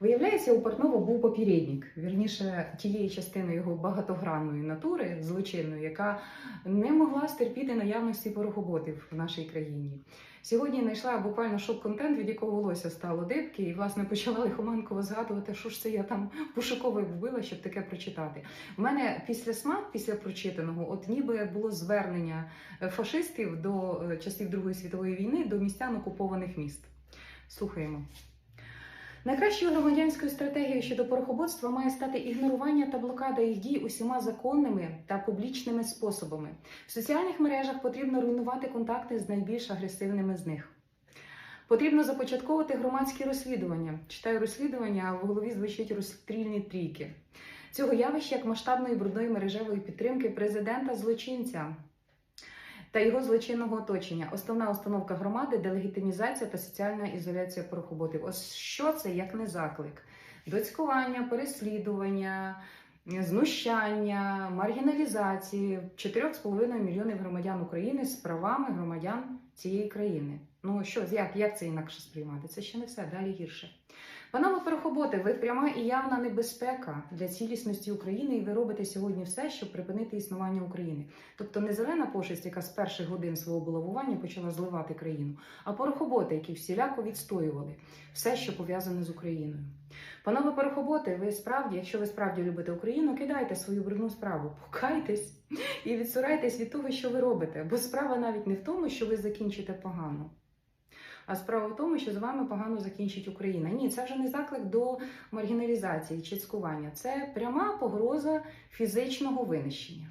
Виявляється, у Портнова був попередник, вірніше тієї частини його багатогранної натури, злочинної, яка не могла стерпіти наявності порохоботів в нашій країні. Сьогодні знайшла буквально шок-контент, від якого волосся стало дибки, і власне почала лихоманково згадувати, що ж це я там пошуково вбила, щоб таке прочитати. У мене після смак, після прочитаного, от ніби було звернення е, фашистів до е, часів Другої світової війни до містян окупованих міст. Слухаємо. Найкращою громадянською стратегією щодо порохоботства має стати ігнорування та блокада їх дій усіма законними та публічними способами. В соціальних мережах потрібно руйнувати контакти з найбільш агресивними з них. Потрібно започатковувати громадські розслідування. Читаю розслідування, а в голові звучить розстрільні трійки. Цього явища як масштабної брудної мережевої підтримки президента злочинця та його злочинного оточення. Основна установка громади делегітимізація та соціальна ізоляція порохоботів. Ось що це як не заклик? Доцькування, переслідування, знущання, маргіналізації 4,5 мільйонів громадян України з правами громадян цієї країни. Ну що, як, як це інакше сприймати? Це ще не все, далі гірше. Панове порохоботи, ви пряма і явна небезпека для цілісності України, і ви робите сьогодні все, щоб припинити існування України. Тобто не зелена пошесть, яка з перших годин свого булавування почала зливати країну, а порохоботи, які всіляко відстоювали все, що пов'язане з Україною. Панове порохоботи, ви справді, якщо ви справді любите Україну, кидайте свою брудну справу, покайтесь і відсурайтесь від того, що ви робите. Бо справа навіть не в тому, що ви закінчите погано. А справа в тому, що з вами погано закінчить Україна. Ні, це вже не заклик до маргіналізації чи цькування. Це пряма погроза фізичного винищення.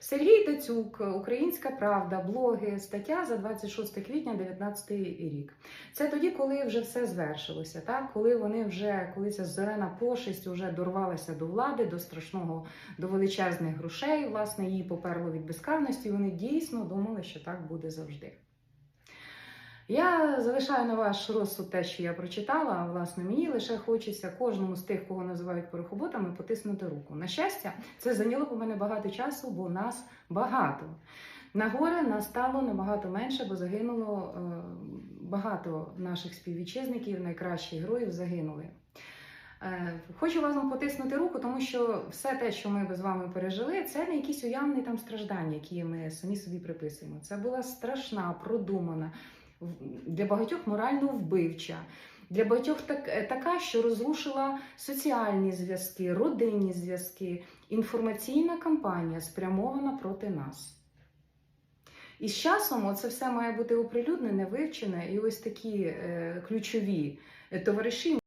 Сергій Тацюк, Українська Правда, блоги, стаття за 26 квітня 2019 рік. Це тоді, коли вже все звершилося, так? коли вони вже, коли ця зорена пошесть вже дорвалася до влади, до страшного, до величезних грошей, власне, її поперло від безкарності, вони дійсно думали, що так буде завжди. Я залишаю на ваш розсуд те, що я прочитала. Власне, мені лише хочеться кожному з тих, кого називають порохоботами, потиснути руку. На щастя, це зайняло по мене багато часу, бо нас багато. На горе нас стало набагато менше, бо загинуло е, багато наших співвітчизників, найкращих героїв загинули. Е, Хочу вам потиснути руку, тому що все те, що ми з вами пережили, це не якісь уявні там страждання, які ми самі собі приписуємо. Це була страшна, продумана, для багатьох морально вбивча, для багатьох так, е, така, що розрушила соціальні зв'язки, родинні зв'язки, інформаційна кампанія спрямована проти нас. І з часом це все має бути оприлюднене, вивчене, і ось такі е, ключові е, товариші.